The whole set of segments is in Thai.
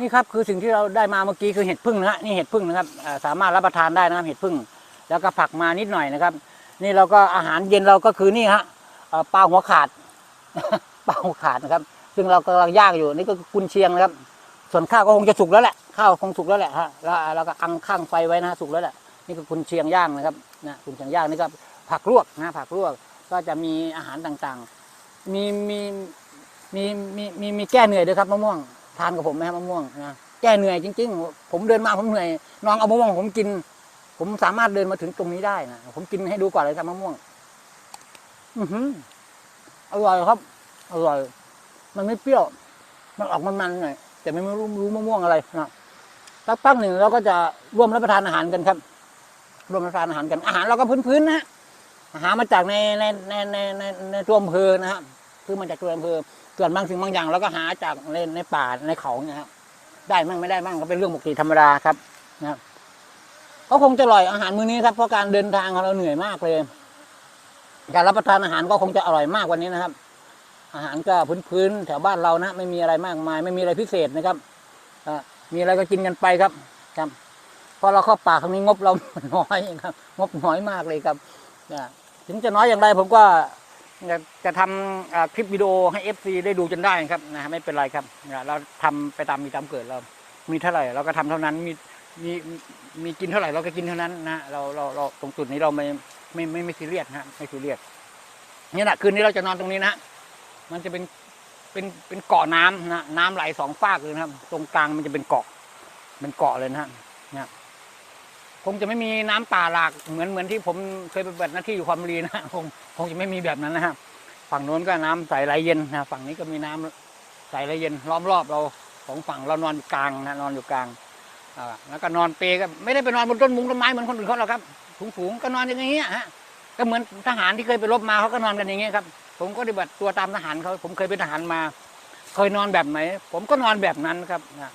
นี่ครับคือสิ่งที่เราได้มาเมื่อกี้คือเห็ดพึ่งนะฮะนี่เห็ดพึ่งนะครับสามารถรับประทานได้นะครับเห็ดพึ่ง แล้วก็ผักมานิดหน่อยนะครับ นี่เราก็อาหารเย็นเราก็คือนี่ฮะปลาหัวขาดปลาหัวขาดนะครับ ซึ่งเรากำลังย่างอยู่นี่ก็คือกุนเชียงนะครับ ส่วนข้าวก็คงจะสุกแล้วแหละข้าวคงสุกแล้วแหละฮะแล้วเราก็อังข้างไฟไว้นะฮะสุกแล้วแหละนี่คือกุนเชียงย่างนะครับนะกุนเชียงย่างนี่ก็ผักลวกนะผักลวกก็จะมีอาหารต่างๆ มีมีมีมีมีแก้เหนื่อยด้วยครับมะม่วง ทานกับผมไหมครับมะม่วงนะแก้เหนื่อยจริง ๆ ผมเดินมาผมเหนื่อยน้องเอามะม่วงผมกิน ผมสามารถเดินมาถึงตรงนี้ได้นะผมกินให้ดูก่อนเลยครับมะม่วง อือหืออร่อยครับ อร่อย มันไม่เปรี้ยว มันออกมันๆหน่อยแต่ไม่รู้รู้มะม่วงอะไรนะสักพักหนึ่งเราก็จะร่วมรับประทานอาหารกันครับ ร่วมรับประทานอาหารกันอาหารเราก็พื้นๆนะฮะหามาจากในในในในในในตัวอำเภอนะฮะ คือมาจากตัวอำเภอส่วนบางสิ่งบางอย่างเราก็หาจากในในป่าในเขาเนี่ยครับได้มั่งไม่ได้มั่งก็เป็นเรื่องปกติธรรมดาครับนะครับก็คงจะอร่อยอาหารมื้อนี้ครับเพราะการเดินทางของเราเหนื่อยมากเลยการรับประทานอาหารก็คงจะอร่อยมากว่านี้นะครับ อาหารก็พื้นๆแถวบ้านเรานะไม่มีอะไรมากมาย ไม่มีอะไรพิเศษนะครับมีอะไรก็กินกันไปครับ ครับเพราะเราเข้าป่าครั้งนี้งบเราน้อยครับ งบน้อยมากเลยครับถึงจะน้อยอย่างไรผมก็ จะจะทำคลิปวิดีโอให้เอฟซีได้ดูจนได้ครับนะไม่เป็นไรครับเราทำไปตามมีตามเกิดเรา มีเท่าไหร่เราก็ทำเท่านั้นมีมีมีกินเท่าไหร่เราก็กินเท่านั้นนะเราเราเราตรงจุดนี้เราไม่ไม่ไม่ไม่ซีเรียสฮะไม่ซีเรียสนี่แหละคืนนี้เราจะนอนตรงนี้นะมันจะเป็นเป็นเป็นเกาะน้ำนะน้ำไหลสองฝากเลยนะครับ ตรงกลางมันจะเป็นเกาะเป็นเกาะเลยนะฮะนะ คงจะไม่มีน้ำป่าหลากเหมือนเหมือนที่ผมเคยไปปฏิบัติหน้าที่อยู่ความรีนะคงคงจะไม่มีแบบนั้นนะฮะฝั่งโน้นก็น้ำใสไหลเย็นนะฝั่งนี้ก็มีน้ำใสไหลเย็นล้อมรอบเราสองฝั่งเรานอนอยู่กลางนะนอนอยู่กลางแล้วก็นอนเปก็ไม่ได้ไปนอนบนต้นมุงต้นไม้เหมือนคนอื่นเขาหรอกครับสูงๆก็นอนอย่างเงี้ยฮะก็เหมือนทหารที่เคยไปรบมาเขาก็นอนกันอย่างเงี้ยครับ ผมก็ปฏิบัติตัวตามทหารเขาผมเคยเป็นทหารมา เคยนอนแบบไหน ผมก็นอนแบบนั้นครับนะ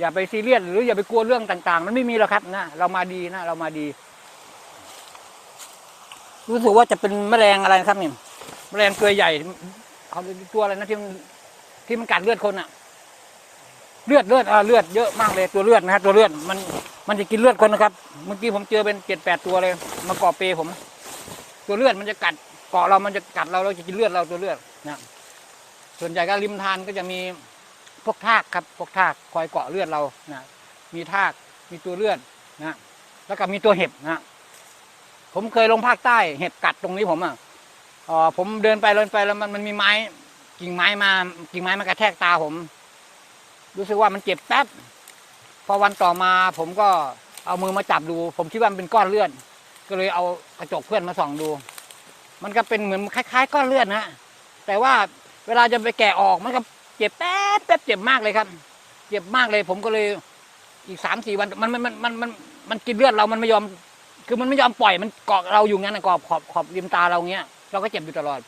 อย่าไปซีเรียสหรืออย่าไปกลัวเรื่องต่าง ๆ มันไม่มีหรอกครับนะเรามาดีนะ เรามาดี รู้สึกว่าจะเป็นแมลงอะไรครับนี่แมลงเกลือใหญ่เขาตัวอะไรนะที่มันที่มันกัดเลือดคนอะเลือดเลือดอ่าเลือดเยอะมากเลยตัวเลือดนะฮะตัวเลือดมันมันจะกินเลือดคนนะครับ เมื่อกี้ผมเจอเป็นเจ็ดแปดตัวเลย มาเกาะเปผม ตัวเลือดมันจะกัดเกาะเรามันจะกัดเราเราจะกินเลือดเราตัวเลือดนะส่วนใหญ่ก็ริมทานก็จะมี พวกทากครับพวกทากคอยเกาะเลือดเรานะมีทากมีตัวเลือดนะแล้วก็มีตัวเห็บนะผมเคยลงภาคใต้เห็บกัดตรงนี้ผมอะอ่อผมเดินไปเดินไปแล้วมันมันมีไม้ กิ่งไม้มา กิ่งไม้มากระแทกตาผม รู้สึกว่ามันเจ็บแป๊บพอวันต่อมาผมก็เอามือมาจับดู ผมคิดว่ามันเป็นก้อนเลือดก็เลยเอากระจกเพื่อนมาส่องดู มันก็เป็นเหมือนคล้าย ๆ ก้อนเลือดนะแต่ว่าเวลาจะไปแกะออกมันก็ เจ็บแป๊บแป๊บเจ็บมากเลยครับ เจ็บมากเลย ผมก็เลยอีกสามสี่วันมันมันมันมันมันมันกินเลือดเรามันไม่ยอม คือมันไม่ยอมปล่อยมันเกาะเราอยู่งั้นนะกรอบขอบขอบริมตาเราเงี้ยเราก็เจ็บอยู่ตลอด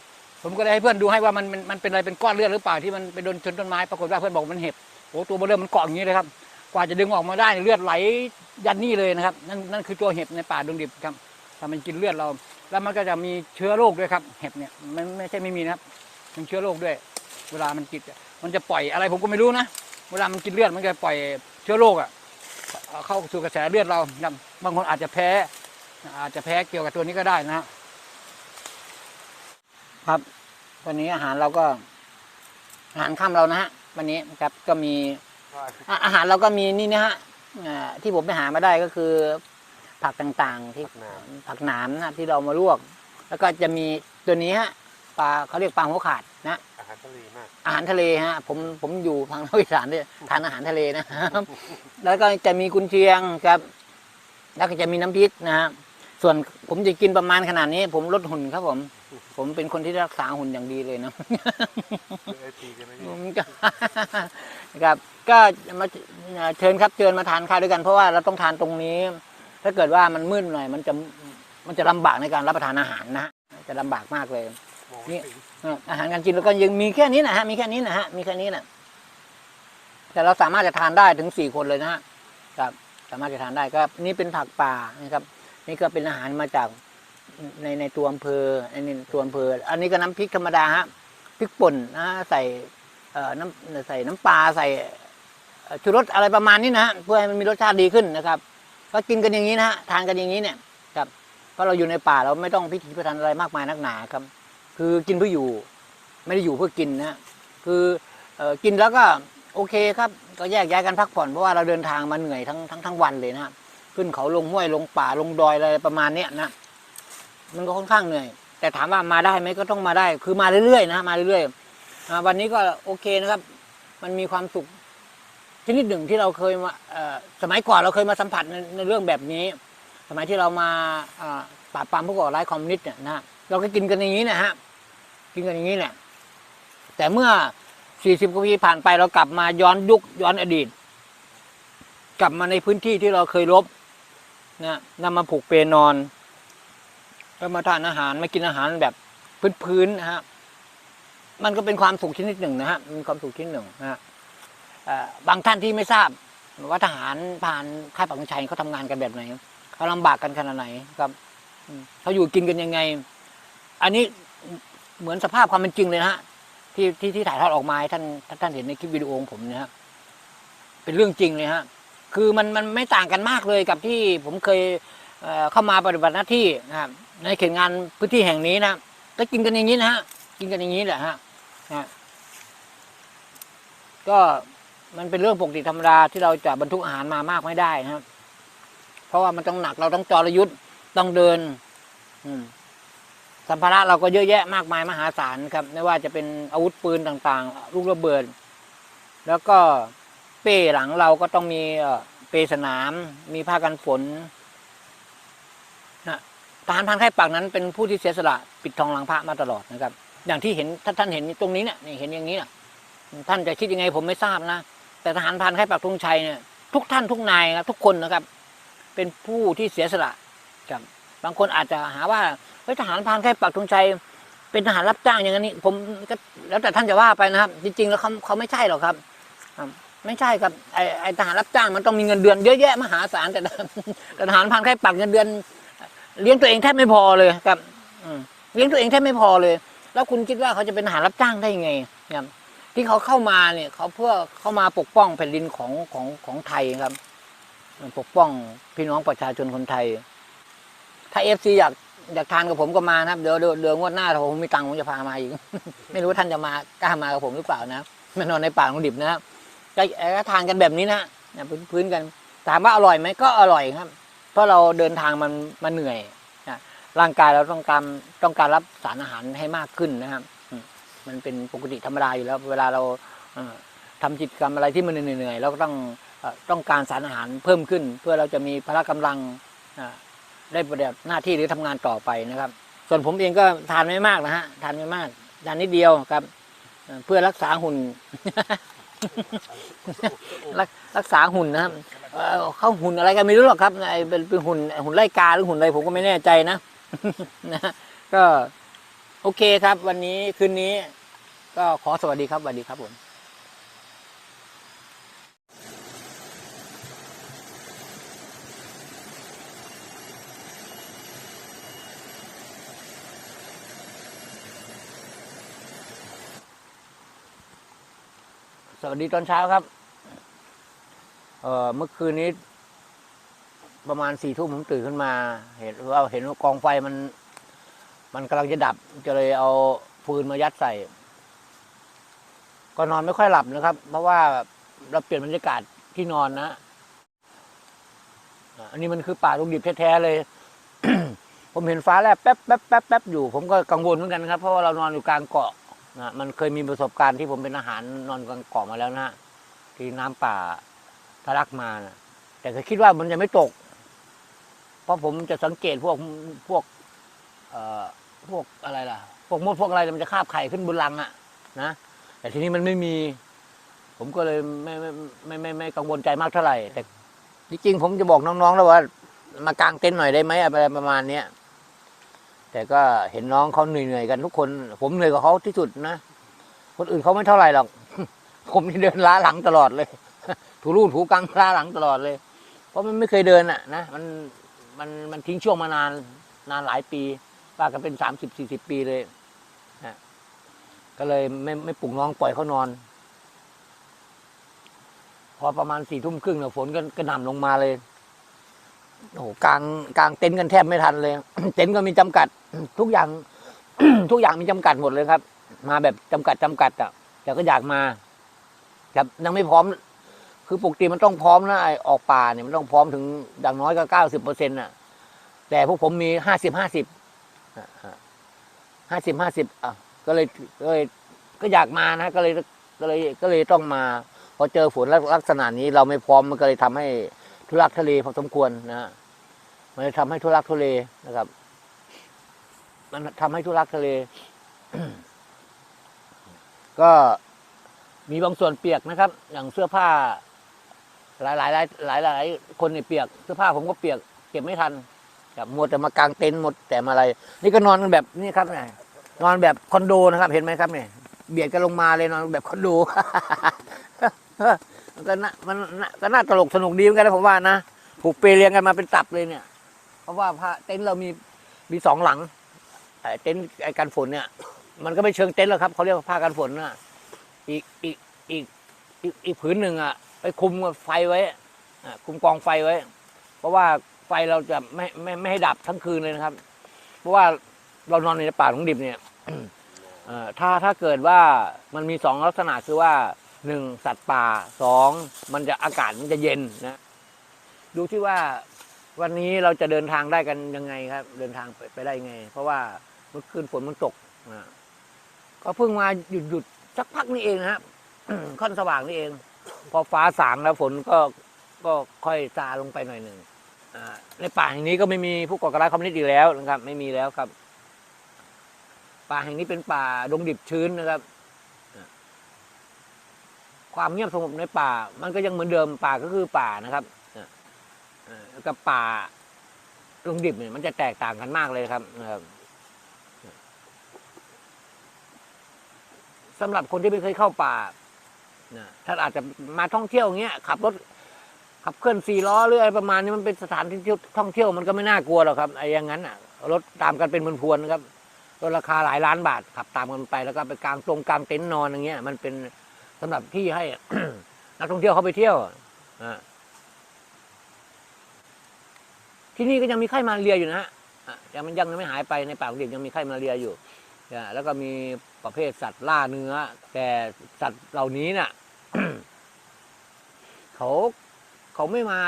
ผมก็เลยให้เพื่อนดูให้ว่ามันมันมันเป็นอะไรเป็นก้อนเลือดหรือเปล่าที่มันไปโดนชนต้นไม้ปรากฏว่าเพื่อนบอกมันเห็บโอ้ตัวเบลเริ่มมันเกาะอย่างนี้เลยครับ กว่าจะดึงออกมาได้เลือดไหลยันนี่เลยนะครับนั่นนั่นคือตัวเห็บในป่าดงดิบครับถ้ามันกินเลือดเรา แล้วมันก็จะมีเชื้อโรคด้วยครับ เห็บเนี่ยมันไม่ใช่ไม่มีนะครับมันเชื้อโรคด้วย เวลามันกิน มันจะปล่อยอะไรผมก็ไม่รู้นะ เวลามันกินเลือดมันจะปล่อยเชื้อโรคอะเอาเข้าสู่กระแสเลือดเราครับบางคนอาจจะแพ้ อาจจะแพ้เกี่ยวกับตัวนี้ก็ได้นะฮะครับวันนี้อาหารเราก็ อาหารค่ำเรานะฮะวันนี้ครับก็มีอะอาหารเราก็มีนี่นะฮะอ่าที่ผมไปหามาได้ก็คือ ผักต่างๆ ที่ผักหนามผักหนามนะที่เรามาลวก แล้วก็จะมีตัวนี้ฮะปลาเขาเรียกปลาหัวขาดนะอา หารทะเลมาก อาหารทะเลฮะผมผมอยู่ทางภาคอีสานเนี่ยทานอาหารทะเลนะครับ แล้วก็จะมีกุนเชียงครับ แล้วก็จะมีน้ำพริกนะฮะส่วนผมจะกินประมาณขนาดนี้ ผมลดหุ่นครับผม ผมเป็นคนที่รักษาหุ่นอย่างดีเลยนะ เอทีใช่ไหมผพี่มก็ ครับก็มาเชิญครับเชิญมาทานข้าวด้วยกันเพราะว่าเราต้องทานตรงนี้ ถ้าเกิดว่ามันมืดหน่อย มันจะมันจะลำบากในการรับประทานอาหารนะฮะจะลำบากมากเลย มองนี่ไม่ถึงเอาหารการกินแล้วก็ยังมีแค่นี้นะฮะมีแค่นี้นะฮะมีแค่นี้แหละแต่เราสามารถจะทานได้ถึงสี่คนเลยนะฮะครับ สามารถจะทานได้ก็นี่เป็นผักป่านะครับ นี่ก็เป็นอาหารมาจากในในตัวอำเภออันนี้ตัวอำเภอ อันนี้ก็น้ำพริกธรรมดาฮะพริกป่นนะใส่เอ่อน้ำใส่น้ำปลาใส่ชูรสอะไรประมาณนี้นะฮะเพื่อให้มันมีรสชาติดีขึ้นนะครับก็กินกันอย่างนี้นะฮะทานกันอย่างนี้เนี่ยครับเพราะเราอยู่ในป่าเราไม่ต้องพิถีพิถันอะไรมากมายนักหนาครับ คือกินเพื่ออยู่ ไม่ได้อยู่เพื่อกินนะฮะคืออกินแล้วก็โอเคครับ ก็แยกย้ายกันพักผ่อนเพราะว่าเราเดินทางมาเหนื่อยทั้งทั้งทั้งวันเลยนะขึ้นเขาลงห้วยลงป่าลงดอยอะไรประมาณเนี้ยนะ มันก็ค่อนข้างเหนื่อย แต่ถามว่ามาได้ไหมก็ต้องมาได้ คือมาเรื่อยๆนะมาเรื่อยๆวันนี้ก็โอเคนะครับ มันมีความสุขชนิดหนึ่งที่เราเคยมาสมัยก่อนเราเคยมาสัมผัสในในเรื่องแบบนี้ สมัยที่เรามาอ่าปราบปรามผู้ก่อร้ายคอมมิวนิสต์เนี่ยนะเราก็กินกันอย่างนี้นะฮะ กินกันอย่างนี้แหละแต่เมื่อ 40 กว่าปีผ่านไปเรากลับมาย้อนยุคย้อนอดีต กลับมาในพื้นที่ที่เราเคยรบนะนำมาผูกเปนอนแล้วมาทานอาหารมากินอาหารแบบพื้นๆนะฮะมันก็เป็นความสุขชนิดหนึ่งนะฮะมีความสุขชนิดหนึ่งนะฮะบางท่านที่ไม่ทราบว่าทหารผ่านค่ายปักธงชัยเขาทำงานกันแบบไหนเขาลำบากกันขนาดไหนครับเขาอยู่กินกันยังไง อันนี้ เหมือนสภาพความเป็นจริงเลยนะฮะที่ที่ที่ถ่ายทอดออกมาให้ท่านท่านเห็นในคลิปวิดีโอของผมเนะฮะเป็นเรื่องจริงเลยฮะคือมันมันไม่ต่างกันมากเลยกับที่ผมเคยเอ่อเข้ามาปฏิบัติหน้าที่นะครับในเขตงานพื้นที่แห่งนี้นะก็กินกันอย่างนี้นะฮะกินกันอย่างนี้แหละฮะนะก็มันเป็นเรื่องปกติธรรมดาที่เราจะบรรทุกอาหารมามากไม่ได้นะครับ เพราะว่ามันต้องหนักเราต้องจรยุทธ์ต้องเดิน อืม สัมภาระเราก็เยอะแยะมากมายมหาศาลครับไม่ว่าจะเป็นอาวุธปืนต่างๆ ลูกระเบิด แล้วก็เป้หลังเราก็ต้องมีเปสนาม มีผ้ากันฝนนะทหารพันค่ายปักนั้นเป็นผู้ที่เสียสละปิดทองหลังพระมาตลอดนะครับ อย่างที่เห็นถ้าท่านเห็นตรงนี้เนี่ยเห็นอย่างนี้นะท่านจะคิดยังไงผมไม่ทราบนะแต่ทหารพันค่ายปักธงชัยเนี่ยทุกท่านทุกนายครับทุกคนนะครับ เป็นผู้ที่เสียสละครับบางคนอาจจะหาว่า เฮ้ยทหารพรานแค่ปักธงชัยเป็นทหารรับจ้างอย่างนี้ผมก็แล้วแต่ท่านจะว่าไปนะครับ จริง ๆ แล้วเขาเขาไม่ใช่หรอกครับไม่ใช่ครับไอไอทหารรับจ้างมันต้องมีเงินเดือนเยอะแยะมหาศาลแต่ทหารพรานแค่ปักเงินเดือน เลี้ยงตัวเองแทบไม่พอเลยครับเลี้ยงตัวเองแทบไม่พอเลย แล้วคุณคิดว่าเขาจะเป็นทหารรับจ้างได้ยังไงครับที่เขาเข้ามาเนี่ยเขาเพื่อเข้ามาปกป้องแผ่นดินของของของไทยครับ ปกป้องพี่น้องประชาชนคนไทย ถ้าเอฟซีอยาก อยากทานกับผมก็มานะครับ เดี๋ยวเดี๋ยวเดี๋ยวงวดหน้าถ้าผมมีตังค์ผมจะพามาอีก ไม่รู้ว่าท่านจะมากล้ามากับผมหรือเปล่านะมานอนในป่าของดิบนะครับก็ทานกันแบบนี้นะพื้นพื้นกันถามว่าอร่อยไหมก็อร่อยครับ เพราะเราเดินทางมันมันเหนื่อยนะร่างกายเราต้องการต้องการรับสารอาหารให้มากขึ้นนะครับ มันเป็นปกติธรรมดาอยู่แล้ว เวลาเราเอ่อทำกิจกรรมอะไรที่มันเหนื่อยๆเราก็ต้องต้องการสารอาหารเพิ่มขึ้น เพื่อเราจะมีพละกำลังอ่า ได้ปฏิบัติหน้าที่หรือทำงานต่อไปนะครับ ส่วนผมเองก็ทานไม่มากนะฮะทานไม่มากทานนิดเดียวครับ เพื่อรักษาหุ่น รักรักษาหุ่นนะครับเข้าหุ่นอะไรกันไม่รู้หรอกครับไอ้เป็นเป็นหุ่นหุ่นไล่กาหรือหุ่นอะไรผมก็ไม่แน่ใจนะนะก็โอเคครับ วันนี้คืนนี้ ก็ขอสวัสดีครับสวัสดีครับผม สวัสดีตอนเช้าครับ เอ่อเมื่อคืนนี้ ประมาณสี่ทุ่มผมตื่นขึ้นมา เห็นว่าเห็นว่ากองไฟมัน มันกำลังจะดับก็เลยเอาฟืนมายัดใส่ ก็นอนไม่ค่อยหลับนะครับ เพราะว่าเราเปลี่ยนบรรยากาศที่นอนนะอันนี้มันคือป่าลูกดิบแท้ๆเลย ผมเห็นฟ้าแลบแป๊บแป๊บแป๊บแป๊บอยู่ ผมก็กังวลเหมือนกันครับ เพราะว่าเรานอนอยู่กลางเกาะ นะมันเคยมีประสบการณ์ที่ผมเป็นอาหารนอนกลางเกาะมาแล้วนะฮะที่น้ำป่าทะลักมานะแต่ก็คิดว่ามันจะไม่ตก เพราะผมจะสังเกตพวกพวก เอ่อพวกอะไรล่ะ พวกมดพวกอะไรมันจะคาบไข่ขึ้นบนรังอะนะแต่ทีนี้มันไม่มี ผมก็เลยไม่ไม่ไม่ไม่ไม่กังวลใจมากเท่าไหร่ แต่จริงๆผมจะบอกน้องๆแล้วว่ามากางเต็นท์หน่อยได้ไหมอะไรประมาณเนี้ย แต่ก็เห็นน้องเขาเหนื่อยๆกันทุกคน ผมเหนื่อยกว่าเขาที่สุดนะ คนอื่นเขาไม่เท่าไหร่หรอก ผมนี่เดินล้าหลังตลอดเลย ถูรูดถูกังล้าหลังตลอดเลย เพราะมันไม่เคยเดินอะนะ มัน มัน มันทิ้งช่วงมานาน นานหลายปีว่ากันเป็นสามสิบสี่สิบปีเลยนะก็เลยไม่ไม่ปลุกน้องปล่อยเขานอน พอประมาณสี่ทุ่มครึ่งเนี่ยฝนก็กระหน่ำลงมาเลย โอ้โหกลางกลางเต็นท์กันแทบไม่ทันเลย เต็นท์ก็มีจำกัด ทุกอย่าง ทุกอย่างมีจำกัดหมดเลยครับ มาแบบจำกัดจำกัดอะแต่ก็อยากมาครับยังไม่พร้อม คือปกติมันต้องพร้อมนะไอออกป่าเนี่ยมันต้องพร้อมถึงอย่างน้อยก็เก้าสิบเปอร์เซ็นต์อะ แต่พวกผมมีห้าสิบห้าสิบห้าสิบห้าสิบอะก็เลยก็เลยก็อยากมานะก็เลยก็เลยก็เลยต้องมา พอเจอฝนลักษณะนี้เราไม่พร้อมมันก็เลยทำให้ ทุลักทุเลพอสมควรนะฮะมันเลยทำให้ทุลักทุเลนะครับ มันทำให้ทุลักทุเล ก็มีบางส่วนเปียกนะครับ อย่างเสื้อผ้า หลายหลายหลายหลายหลายคนเนี่ยเปียกเสื้อผ้าผมก็เปียก เก็บไม่ทันครับมัวแต่มากางเต็นท์หมดแต่มาอะไร นี่ก็นอนกันแบบนี่ครับเนี่ยนอนแบบคอนโดนะครับ เห็นไหมครับเนี่ยเบียดกันลงมาเลยนอนแบบคอนโด ก็น่ามันก็น่าตลกสนุกดีเหมือนกันนะผมว่านะผูกเปรเรียงกันมาเป็นตับเลยเนี่ย เพราะว่าผ้าเต็นท์เรามีมีสองหลังไอ้เต็นท์ไอ้กันฝนเนี่ย มันก็ไม่เชิงเต็นท์หรอกครับเขาเรียกว่าผ้ากันฝนนะอีกอีกอีกอีกอีกผืนหนึ่งอะไปคุมไฟไว้อะคุมกองไฟไว้ เพราะว่าไฟเราจะไม่ไม่ไม่ให้ดับทั้งคืนเลยนะครับ เพราะว่าเรานอนในป่าหลงดิบเนี่ยเอ่อถ้าถ้าเกิดว่ามันมีสองลักษณะคือว่า หนึ่งสัตว์ป่าสองมันจะอากาศมันจะเย็นนะดูที่ว่าวันนี้เราจะเดินทางได้กันยังไงครับ เดินทางไปไปได้ยังไง เพราะว่าเมื่อคืนฝนมันตกนะก็เพิ่งมาหยุดหยุดสักพักนี่เองนะครับค่อนสว่างนี่เอง พอฟ้าสางแล้วฝนก็ก็ค่อยซาลงไปหน่อยหนึ่งอ่าในป่าแห่งนี้ก็ไม่มีผู้ก่อการร้ายคอมมิวนิสต์อีกแล้วนะครับ ไม่มีแล้วครับ ป่าแห่งนี้เป็นป่าดงดิบชื้นนะครับ ความเงียบสงบในป่า มันก็ยังเหมือนเดิมป่าก็คือป่านะครับกับป่าดงดิบเนี่ยมันจะแตกต่างกันมากเลยครับนะครับสำหรับคนที่ไม่เคยเข้าป่านะถ้าอาจจะมาท่องเที่ยวอย่างเงี้ยขับรถขับเคลื่อนสี่ล้อหรืออะไรประมาณนี้มันเป็นสถานที่ท่องเที่ยวมันก็ไม่น่ากลัวหรอกครับไอ้อย่างนั้นอะรถตามกันเป็นพวนๆนะครับรถราคาหลายล้านบาทขับตามกันไปแล้วก็ไปกลางตรงกลางเต็นท์นอนอย่างเงี้ยมันเป็น สำหรับที่ให้ นักท่องเที่ยวเขาไปเที่ยวที่นี่ก็ยังมีไข้มาเรียอยู่นะฮะอะยังมันยังไม่หายไปในป่าของเด็กยังมีไข้มาเรียอยู่แล้วก็มีประเภทสัตว์ล่าเนื้อ แต่สัตว์เหล่านี้น่ะเขาเขาไม่มา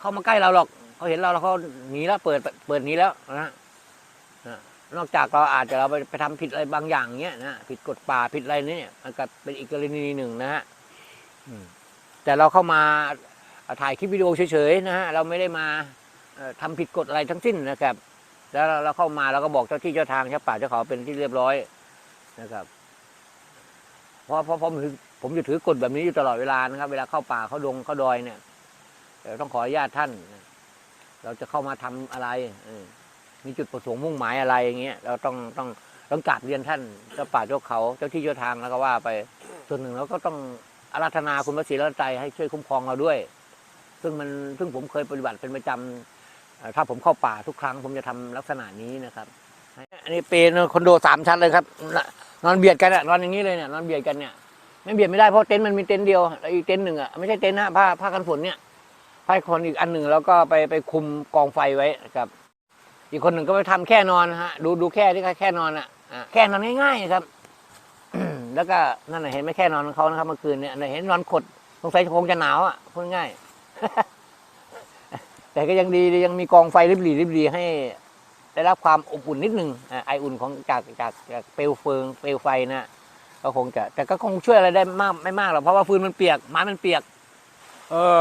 เข้ามาใกล้เราหรอกเขาเห็นเราแล้วเขาหนีแล้วเปิดเปิดหนีแล้วนะ นอกจากเราอาจจะเราไปไปทำผิดอะไรบางอย่างเงี้ยนะผิดกฎป่าผิดอะไรเนี่ยมันก็เป็นอีกกรณีหนึ่งนะฮะแต่เราเข้ามาถ่ายคลิปวิดีโอเฉยๆนะฮะเราไม่ได้มาเอ่อทำผิดกฎอะไรทั้งสิ้นนะครับ แล้วเราเข้ามาเราก็บอกเจ้าที่เจ้าทางเจ้าป่าเจ้าเขาเป็นที่เรียบร้อยนะครับเพราะเพราะผมผมจะถือกฎแบบนี้อยู่ตลอดเวลานะครับ เวลาเข้าป่าเข้าดงเข้าดอยเนี่ยเอ่อต้องขออนุญาตท่าน เราจะเข้ามาทำอะไรอ มีจุดประสงค์มุ่งหมายอะไรอย่างเงี้ยเราต้องต้องต้องกราบเรียนท่านเจ้าป่าเจ้าเขาเจ้าที่เจ้าทางแล้วก็ว่าไปส่วนหนึ่งเราก็ต้องอาราธนาคุณพระศรีรัตนตรัยให้ช่วยคุ้มครองเราด้วย ซึ่งมันซึ่งผมเคยปฏิบัติเป็นประจำถ้าผมเข้าป่าทุกครั้ง ผมจะทำลักษณะนี้นะครับ อันนี้เป็นคอนโดสามชั้นเลยครับ นอนเบียดกันอะนอนอย่างนี้เลยเนี่ยนอนเบียดกันเนี่ยไม่เบียดไม่ได้เพราะเต็นท์มันมีเต็นท์เดียวแล้วอีกเต็นท์หนึ่งอะไม่ใช่เต็นท์นะผ้าผ้ากันฝนเนี่ยผ้ากันฝนอีกอันหนึ่งแล้วก็ไปไปคุมกองไฟไว้ครับ อีกคนหนึ่งก็ไปทำแค่นอนฮะดูดูแค่ที่แค่นอนอะแค่นอนง่ายๆครับแล้วก็นั่นเห็นไหมแค่นอนของเขานะครับเมื่อคืนเนี่ยเห็นนอนขดสงสัยคงจะหนาวอะพูดง่ายแต่ก็ยังดียังมีกองไฟริบหรี่ริบหรี่ให้ ได้รับความอบอุ่นนิดนึงไออุ่นของจากจากจากเปลวเฟืองเปลวไฟนะก็คงจะ แต่ก็คงช่วยอะไรได้มากไม่มากหรอกเพราะว่าฟืนมันเปียกไม้มันเปียก เออ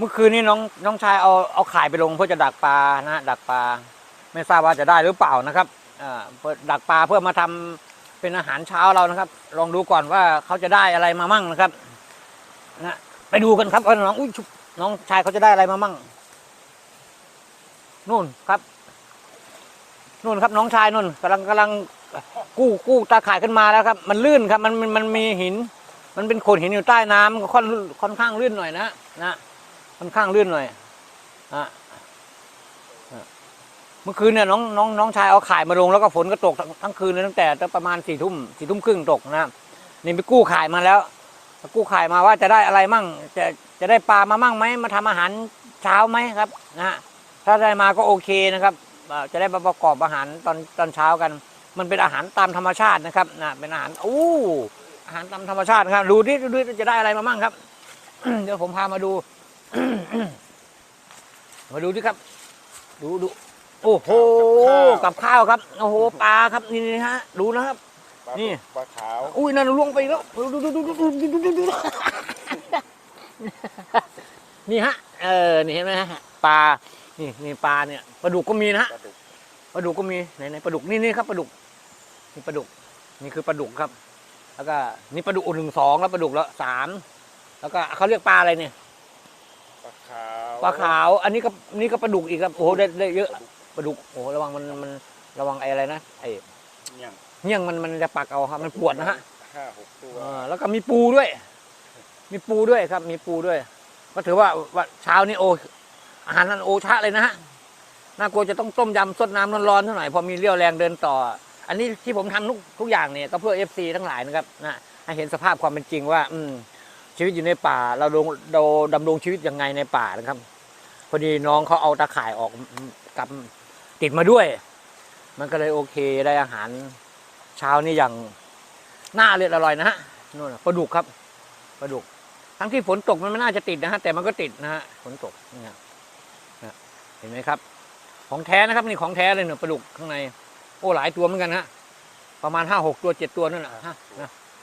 เมื่อคืนนี้น้องน้องชายเอาเอาข่ายไปลงเพื่อจะดักปลานะฮะดักปลาไม่ทราบว่าจะได้หรือเปล่านะครับอ่าเพื่อดักปลาเพื่อมาทำเป็นอาหารเช้าเรานะครับ ลองดูก่อนว่าเขาจะได้อะไรมามั่งนะครับนะไปดูกันครับว่าน้องอุ้ยน้องชายเขาจะได้อะไรมามั่งนู่นครับนู่นครับ น้องชายนู่นกำลังกำลังกู้กู้ตาข่ายขึ้นมาแล้วครับ มันลื่นครับ มันมันมันมีหิน มันเป็นโขดหินอยู่ใต้น้ำก็ค่อนค่อนข้างลื่นหน่อยนะนะ ค่อนข้างลื่นหน่อยอะเมื่อคืนเนี่ยน้องน้องน้องชายเอาข่ายมาลงแล้วก็ฝนก็ตกทั้งคืนเลยตั้งแต่ประมาณสี่ทุ่มสี่ทุ่มครึ่งตกนะนี่ไปกู้ข่ายมาแล้วกู้ข่ายมาว่าจะได้อะไรมั่ง จะจะได้ปลามามั่งไหมมาทำอาหารเช้าไหมครับนะฮะถ้าได้มาก็โอเคนะครับจะได้มาประกอบอาหารตอนตอนเช้ากัน มันเป็นอาหารตามธรรมชาตินะครับนะเป็นอาหารอู้อาหารตามธรรมชาติครับดูดิดูดิจะได้อะไรมามั่งครับ เดี๋ยวผมพามาดู มาดูดิครับ ดูดูโอ้โหกับข้าวครับ โอ้โหปลาครับนี่นะฮะ ดูนะครับปลานี่ปลาขาวอุ้ยนั่นล่วงไปแล้วดูดูดูดูดูดูดูดูดูนี่ฮะ เออนี่เห็นไหมฮะปลานี่นี่ปลาเนี่ยปลาดุกก็มีนะฮะปลาดุกปลาดุกก็มีไหนไหนปลาดุกนี่นี่ครับปลาดุกนี่ปลาดุก นี่คือปลาดุกครับ แล้วก็นี่ปลาดุกหนึ่งสองแล้วปลาดุกแล้วสามแล้วก็เขาเรียกปลาอะไรเนี่ยปลา ขาวปลาขาว อันนี้ก็นี่ก็ปลาดุกอีกครับโอ้โหได้ได้เยอะปลาดุกโอ้โหระวังมันมันระวังไอ้อะไรนะไอ้เนี่ยเงี้ยงมันมันจะปักเอาครับ มันปวดนะฮะห้าหกตัวเออแล้วก็มีปูด้วย มีปูด้วยครับ มีปูด้วย ก็ถือว่าว่าเช้านี้โอ อาหารนั้นโอชะเลยนะฮะน่ากลัวจะต้องต้มยำสดน้ำร้อนๆเท่าไหร่พอมีเรี่ยวแรงเดินต่อ อันนี้ที่ผมทำทุกทุกอย่างเนี่ยก็เพื่อเอฟซีทั้งหลายนะครับนะให้เห็นสภาพความเป็นจริงว่า อืม ชีวิตอยู่ในป่า เราดงเราดำรงชีวิตยังไงในป่านะครับ พอดีน้องเขาเอาตาข่ายออกกับติดมาด้วย มันก็เลยโอเคได้อาหารเช้านี่อย่างน่าเลือดอร่อยนะฮะนู่นนะปลาดุกครับปลาดุก ทั้งที่ฝนตกมันไม่น่าจะติดนะฮะแต่มันก็ติดนะฮะฝนตกนี่ฮะนะเห็นไหมครับ ของแท้นะครับนี่ของแท้เลยเนี่ยปลาดุกข้างใน โอ้หลายตัวเหมือนกันฮะประมาณห้าหกตัวเจ็ดตัวนั่นแหละ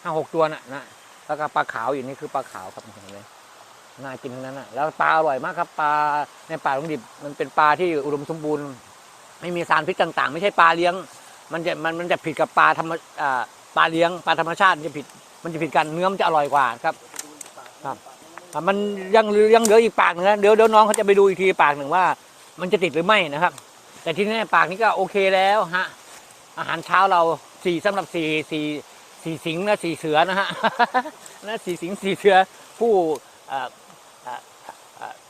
ห้าหกตัวน่ะนะ แล้วก็ปลาขาวอยู่นี่คือปลาขาวครับเห็นไหมน่ากินทั้งนั้นนะแล้วปลาอร่อยมากครับ ปลาในป่าลุงดิบมันเป็นปลาที่อุดมสมบูรณ์ ไม่มีสารพิษต่างๆ ไม่ใช่ปลาเลี้ยง มันจะมันมันจะผิดกับปลาธรรมปลาเลี้ยงปลาธรรมชาติจะผิด มันจะผิดกันเนื้อมันจะอร่อยกว่าครับ ครับมันยังยังเหลืออีกปากหนึงนะเดี๋ยวเดี๋ยวน้องเขาจะไปดูอีกทีปากหนึ่งว่า มันจะติดหรือไม่นะครับ แต่ที่แน่ปากนี้ก็โอเคแล้วฮะอาหารเช้าเราสี่สำหรับสี่สี่ สีสิงห์นะสีเสือนะฮะนะสีสิงห์สีเสือผู้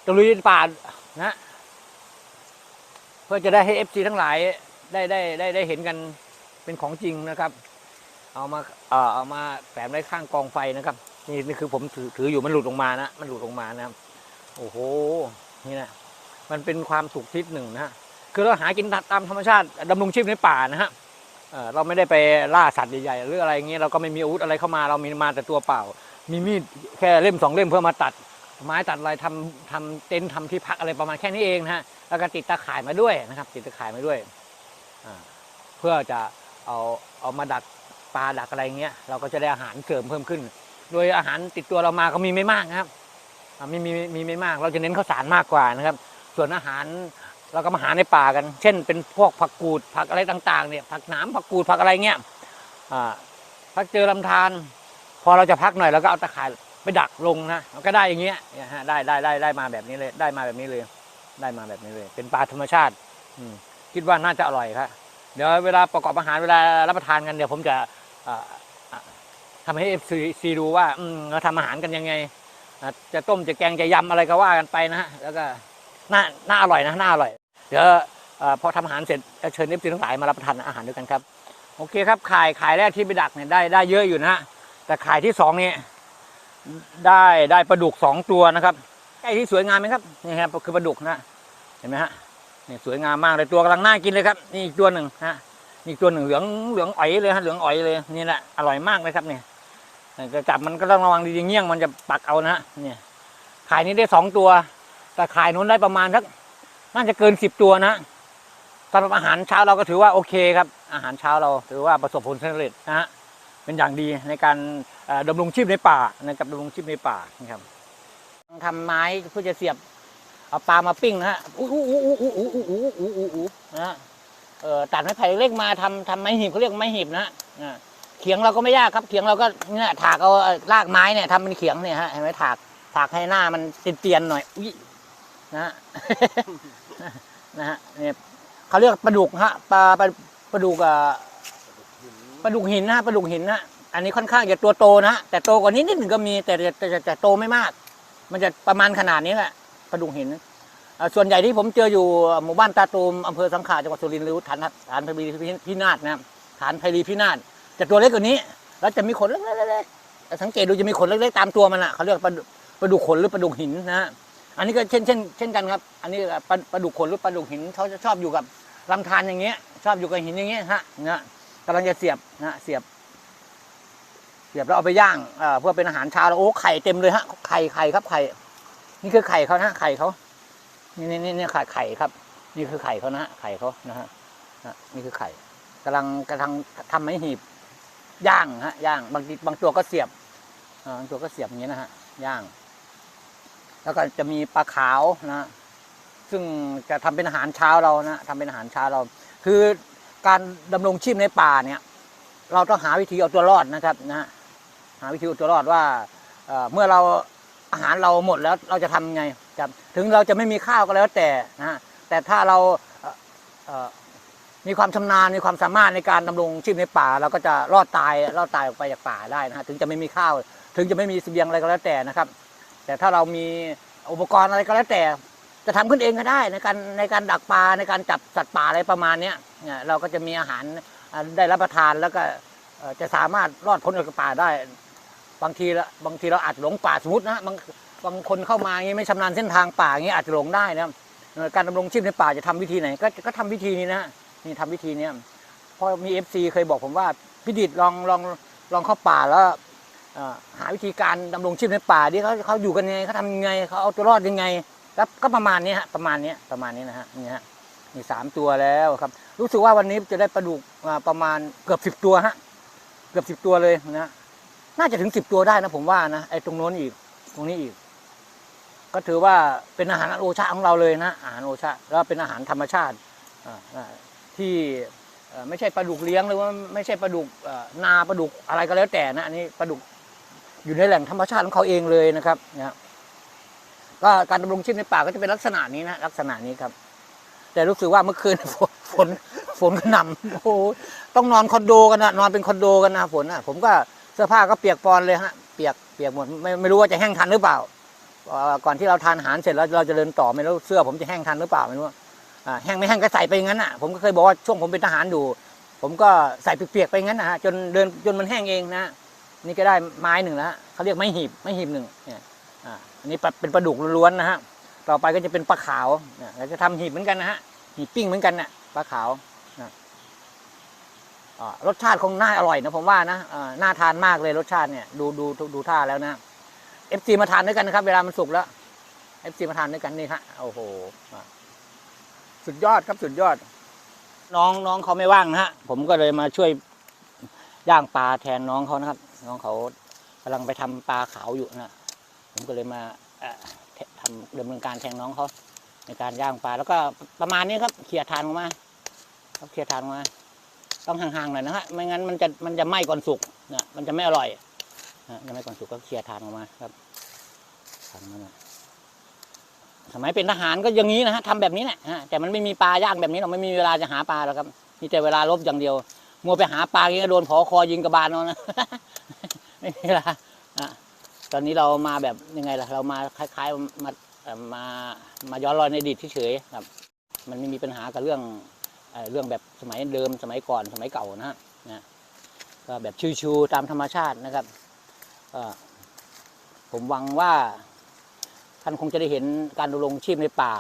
ตะลุยป่านะเพื่อจะได้ให้เอฟซีทั้งหลายได้ได้ได้ได้เห็นกันเป็นของจริงนะครับ เอามาเออเอามาแฝงไว้ข้างกองไฟนะครับ นี่นี่คือผมถือถืออยู่มันหลุดลงมานะมันหลุดลงมานะครับ โอ้โหนี่นะมันเป็นความสุขทิศหนึ่งนะฮะคือเราหากินตามธรรมชาติดำรงชีพในป่านะฮะ เราไม่ได้ไปล่าสัตว์ใหญ่ๆหรืออะไรอย่างเงี้ยเราก็ไม่มีอาวุธอะไรเข้ามาเรามีมาแต่ตัวเปล่า มีมีดแค่เล่มสองเล่มเพื่อมาตัด ไม้ตัดอะไรทำทำเต็นท์ทำที่พักอะไรประมาณแค่นี้เองนะฮะแล้วก็ติดตาข่ายมาด้วยนะครับ ติดตาข่ายมาด้วยเพื่อจะเอาเอามาดักปลาดักอะไรเงี้ยเราก็จะได้อาหารเสริมเพิ่มขึ้น โดยอาหารติดตัวเรามาก็มีไม่มากนะครับมีมีมีไม่มาก เราจะเน้นข้าวสารมากกว่านะครับ ส่วนอาหาร เราก็มาหาในป่ากัน เช่น เป็นพวกผักกูดผักอะไรต่างๆเนี่ยผักหนามผักกูดผักอะไรเงี้ยอ่าถ้าเจอลำธารพอเราจะพักหน่อยเราก็เอาตะข่ายไปดักลงนะมันก็ได้อย่างเงี้ยฮะได้ได้ได้ได้มาแบบนี้เลยได้มาแบบนี้เลย ได้มาแบบนี้เลย เป็นปลาธรรมชาติอืมคิดว่าน่าจะอร่อยครับเดี๋ยวเวลาประกอบอาหารเวลารับประทานกันเดี๋ยวผมจะอ่าอ่าทำให้เอฟซีดูว่าอืมเราทำอาหารกันยังไงจะต้มจะแกงจะยำอะไรก็ว่ากันไปนะฮะแล้วก็น่าน่าอร่อยนะน่าอร่อย เดี๋ยวอพอทำอาหารเสร็จเชิญเอฟซีทั้งหลายมารับประทานอาหารด้วยกันครับ โอเคครับขายขายแรกที่ไปดักเนี่ยได้ได้เยอะอยู่นะฮะแต่ขายที่สองเนี่ยได้ได้ปลาดุกสองตัวนะครับไอ้ที่สวยงามไหมครับนี่ครับคือปลาดุกนะเห็นไหมฮะนี่สวยงามมากเลยตัวกำลังน่ากินเลยครับ นี่อีกตัวหนึ่งฮะนี่อีกตัวหนึ่งเหลืองเหลืองอ๋อยเลยฮะเหลืองอ๋อยเลยนี่แหละอร่อยมากเลยครับเนี่ยจะจับมันก็ต้องระวังดีๆเงี้ยงมันจะปักเอานะฮะเนี่ยขายนี้ได้สองตัว แต่ขายนู้นได้ประมาณสัก น่าจะเกินสิบตัวนะสำหรับอาหารเช้าเราก็ถือว่าโอเคครับ อาหารเช้าเราถือว่าประสบผลสำเร็จนะฮะเป็นอย่างดีในการดำรงชีพในป่านะครับดำรงชีพในป่านะครับทำไม้เพื่อจะเสียบเอาปลามาปิ้งนะฮะอู้อู้อู้อู้อู้อู้อู้อู้อู้อู้นะฮะเออตัดไม้ไผ่เล็กมาทำทำไม้หีบเขาเรียกไม้หีบนะฮะเขียงเราก็ไม่ยากครับ เขียงเราก็เนี่ยถากเอารากไม้เนี่ยทำเป็นเขียงเนี่ยฮะเห็นไหมถากถากให้หน้ามันเตียนๆหน่อยอุ้ยนะฮะ นะฮะเนี่ยเขาเรียกปลาดุกฮะปลาปลาปลาดุกอะปลาดุกหินนะฮะปลาดุกหินนะอันนี้ค่อนข้างจะตัวโตนะแต่โตกว่านี้นิดหนึ่งก็มีแต่แต่แต่แต่โตไม่มาก มันจะประมาณขนาดนี้แหละปลาดุกหินส่วนใหญ่ที่ผมเจออยู่หมู่บ้านตาตูมอำเภอสังขละจังหวัดสุรินทร์หรือฐานฐานไพรีพินาศนะฐานไพรีพินาศจะตัวเล็กกว่านี้ แล้วจะมีขนเล็กๆสังเกตดูจะมีขนเล็กๆตามตัวมันอะเขาเรียกปลาดุปลาดุกขนหรือปลาดุกหินนะฮะ อันนี้ก็เช่นเช่นเช่นกันครับ อันนี้ปลาปลาดุกขนหรือปลาดุกหินเขาจะชอบอยู่กับลำธารอย่างเงี้ย ชอบอยู่กับหินอย่างเงี้ยฮะนะกำลังจะเสียบนะเสียบ เสียบแล้วเอาไปย่างเอ่อเพื่อเป็นอาหารเช้าแล้วโอ้ไข่เต็มเลยฮะไข่ไข่ครับไข่นี่คือไข่เขานะไข่เขานี่นี่นี่นี่ไข่ไข่ครับ นี่คือไข่เขานะไข่เขานะฮะนี่คือไข่กำลังกำลังทำให้หีบย่างฮะย่างบางทีบางตัวก็เสียบบางตัวก็เสียบอย่างนี้ยนะฮะย่าง แล้วก็จะมีปลาขาวนะ ซึ่งจะทำเป็นอาหารเช้าเรานะทำเป็นอาหารเช้าเรา คือการดำรงชีพในป่าเนี่ย เราต้องหาวิธีเอาตัวรอดนะครับนะหาวิธีเอาตัวรอดว่าเเมื่อเราอาหารเราหมดแล้วเราจะทำไงครับถึงเราจะไม่มีข้าวก็แล้วแต่นะแต่ถ้าเราเมีความชำนาญมีความสามารถในการดำรงชีพในป่า เราก็จะรอดตายรอดตายออกไปจากป่าได้นะฮะถึงจะไม่มีข้าว ถึงจะไม่มีเสบียงอะไรก็แล้วแต่นะครับ แต่ถ้าเรามีอุปกรณ์อะไรก็แล้วแต่ จะทำขึ้นเองก็ได้ในการในการดักปลาในการจับสัตว์ป่าอะไรประมาณเนี้ยเนี่ยเราก็จะมีอาหารได้รับประทานแล้วก็จะสามารถรอดพ้นจากป่าได้ บางทีละบางทีเราอาจหลงป่าสมมตินะบางบางคนเข้ามาอย่างงี้ไม่ชำนาญเส้นทางป่าอย่างงี้อาจจะหลงได้นะการดำรงชีพในป่าจะทำวิธีไหน ก็ก็ทำวิธีนี้นะนี่ทำวิธีเนี้ยพราะมีเอฟซีเคยบอกผมว่าพี่ดิดลองลองลองเข้าป่าแล้ว หาวิธีการดำรงชีพในป่าดิเขาเขาอยู่กันยังไงเขาทำยังไงเขาเอาตัวรอดยังไงแล้วก็ประมาณนี้ฮะประมาณนี้ประมาณนี้นะฮะนี่ฮะมีสามตัวแล้วครับ รู้สึกว่าวันนี้จะได้ปลาดุกประมาณเกือบสิบตัวฮะเกือบสิบตัวเลยนะน่าจะถึงสิบตัวได้นะผมว่านะไอ้ตรงโน้นอีกตรงนี้อีก ก็ถือว่าเป็นอาหารโอชาของเราเลยนะอาหารโอชาแล้วเป็นอาหารธรรมชาติอที่ไม่ใช่ปลาดุกเลี้ยงหรือว่าไม่ใช่ปลาดุกนาปลาดุกอะไรก็แล้วแต่นะอันนี้ปลาดุก อยู่ในแหล่งธรรมชาติของเขาเองเลยนะครับนะก็การดำรงชีพในป่าก็จะเป็นลักษณะนี้นะลักษณะนี้ครับ แต่รู้สึกว่าเมื่อคืนฝนฝนฝนกระหน่ำโอ้ต้องนอนคอนโดกันนะนอนเป็นคอนโดกันนะฝนอะผมก็เสื้อผ้าก็เปียกปอนเลยฮะเปียกเปียกหมดไม่ไม่รู้ว่าจะแห้งทันหรือเปล่าก่อนที่เราทานอาหารเสร็จแล้วเราจะเดินต่อไม่รู้เสื้อผมจะแห้งทันหรือเปล่าไม่รู้อ่าแห้งไม่แห้งก็ใส่ไปงั้นอะผมก็เคยบอกว่าช่วงผมเป็นทหารอยู่ผมก็ใส่เปียกๆไปงั้นนะฮะจนเดินจนมันแห้งเองนะ นี่ก็ได้ไม้หนึ่งแล้วฮะเขาเรียกไม้หีบไม้หีบหนึ่งเนี่ยอ่าอันนี้ปลาเป็นปลาดุกล้วนๆนะฮะต่อไปก็จะเป็นปลาขาวเนี่ยเราจะทำหีบเหมือนกันนะฮะหีบปิ้งเหมือนกันนะ่ะปลาขาวอ่ารสชาติคงน่าอร่อยนะผมว่านะอ่าน่าทานมากเลยรสชาติเนี่ยดูดูดูท่าแล้วนะเอฟซีมาทานด้วยกันนะครับ เวลามันสุกแล้วเอฟซีมาทานด้วยกันนี่ฮะโอ้โหอะสุดยอดครับสุดยอด น้องน้องเขาไม่ว่างนะฮะผมก็เลยมาช่วยย่างปลาแทนน้องเขานะครับ น้องเขากำลังไปทำปลาขาวอยู่นะผมก็เลยมาเอ่อทำดำเนินการแทนน้องเขาในการย่างปลาแล้วก็ประมาณนี้ครับเขี่ยทานออกมาครับเขี่ยทานออกมา ต้องห่างๆหน่อยนะฮะไม่งั้นมันจะมันจะไหม้ก่อนสุกนะมันจะไม่อร่อยนะจะไม่ก่อนสุกก็เขี่ยทานออกมาครับทานมาหน่อยสมัยเป็นทหารก็อย่างนี้นะฮะทำแบบนี้แหละฮะแต่มันไม่มีปลาย่างแบบนี้หรอกไม่มีเวลาจะหาปลาหรอกครับมีแต่เวลาลบอย่างเดียว มัวไปหาปลาก็โดนผอคอยิงกระบาลเอานะไม่มีลาอะตอนนี้เรามาแบบยังไงล่ะ เรามาคล้ายๆมาเอ่อมามาย้อนรอยในอดีตเฉยๆครับ มันไม่มีปัญหากับเรื่องเอเรื่องแบบสมัยเดิมสมัยก่อนสมัยเก่านะฮะนะก็แบบชิวๆตามธรรมชาตินะครับผมหวังว่าท่านคงจะได้เห็นการดำรงชีพในป่า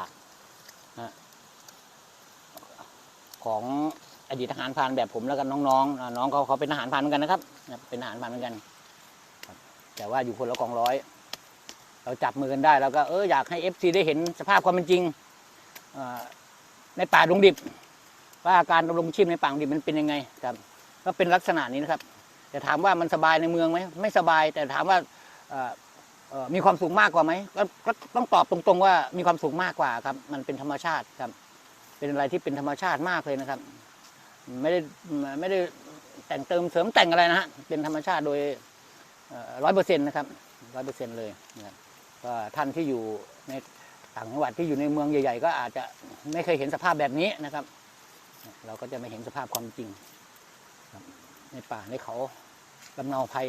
นะของ อดีตทหารพานแบบผมแล้วกันน้องๆน้องเขาเขาเป็นทหารพานเหมือนกันนะครับ เป็นทหารพานเหมือนกันแต่ว่าอยู่คนละกองร้อย เราจับมือกันได้แล้วก็เอออยากให้เอฟซีได้เห็นสภาพความเป็นจริงในป่าดงดิบ ว่าการดำรงชีพในป่าดงดิบมันเป็นยังไงครับ ก็เป็นลักษณะนี้นะครับ แต่ถามว่ามันสบายในเมืองไหมไม่สบาย แต่ถามว่ามีความสุขมากกว่าไหมก็ก็ต้องตอบตรงๆว่ามีความสุขมากกว่าครับ มันเป็นธรรมชาติครับ เป็นอะไรที่เป็นธรรมชาติมากเลยนะครับ ไม่ได้ไม่ได้แต่งเติมเสริมแต่งอะไรนะฮะเป็นธรรมชาติโดยร้อยเปอร์เซ็นต์นะครับร้อยเปอร์เซ็นต์เลยนะครับก็ท่านที่อยู่ในต่างจังหวัดที่อยู่ในเมืองใหญ่ ๆ ก็อาจจะไม่เคยเห็นสภาพแบบนี้นะครับ เราก็จะไม่เห็นสภาพความจริง ในป่าในเขาลำเนาภัย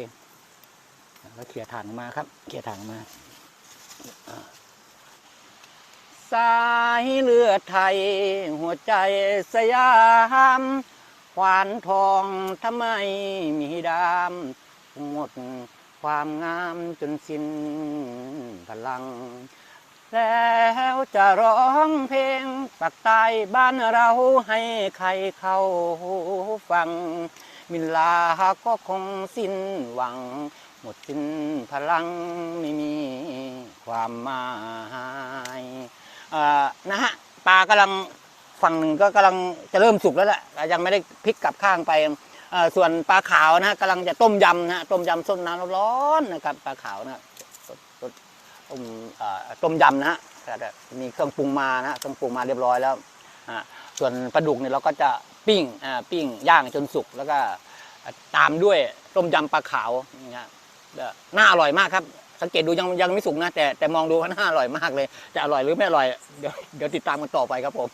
แล้วเขี่ยถ่านมาครับเขี่ยถ่านมา สายเลือดไทย หัวใจสยามควานทองทำไมมีดำหมดความงามจนสิ้นพลัง แล้วจะร้องเพลงปักใต้บ้านเราให้ใครเข้าฟัง มิลาก็คงสิ้นหวัง หมดสิ้นพลังไม่มีความหมาย นะฮะปลากำลังฝั่งหนึ่งก็กำลังจะเริ่มสุกแล้วแหละยังไม่ได้พลิกกลับข้างไปส่วนปลาขาวนะฮะกำลังจะต้มยำนะต้มยำส้มน้ำร้อนนะครับปลาขาวนะต้มต้มอ่าต้มยำนะมีเครื่องปรุงมานะเครื่องปรุงมาเรียบร้อยแล้วส่วนปลาดุกเนี่ยเราก็จะปิ้งปิ้งย่างจนสุกแล้วก็ตามด้วยต้มยำปลาขาวนี่ฮะเอ่อน่าอร่อยมากครับ สังเกตดูยังยังไม่สุกนะ แต่แต่มองดูข้าน่าอร่อยมากเลย จะอร่อยหรือไม่อร่อย เดี๋ยวเดี๋ยวติดตามกันต่อไปครับผม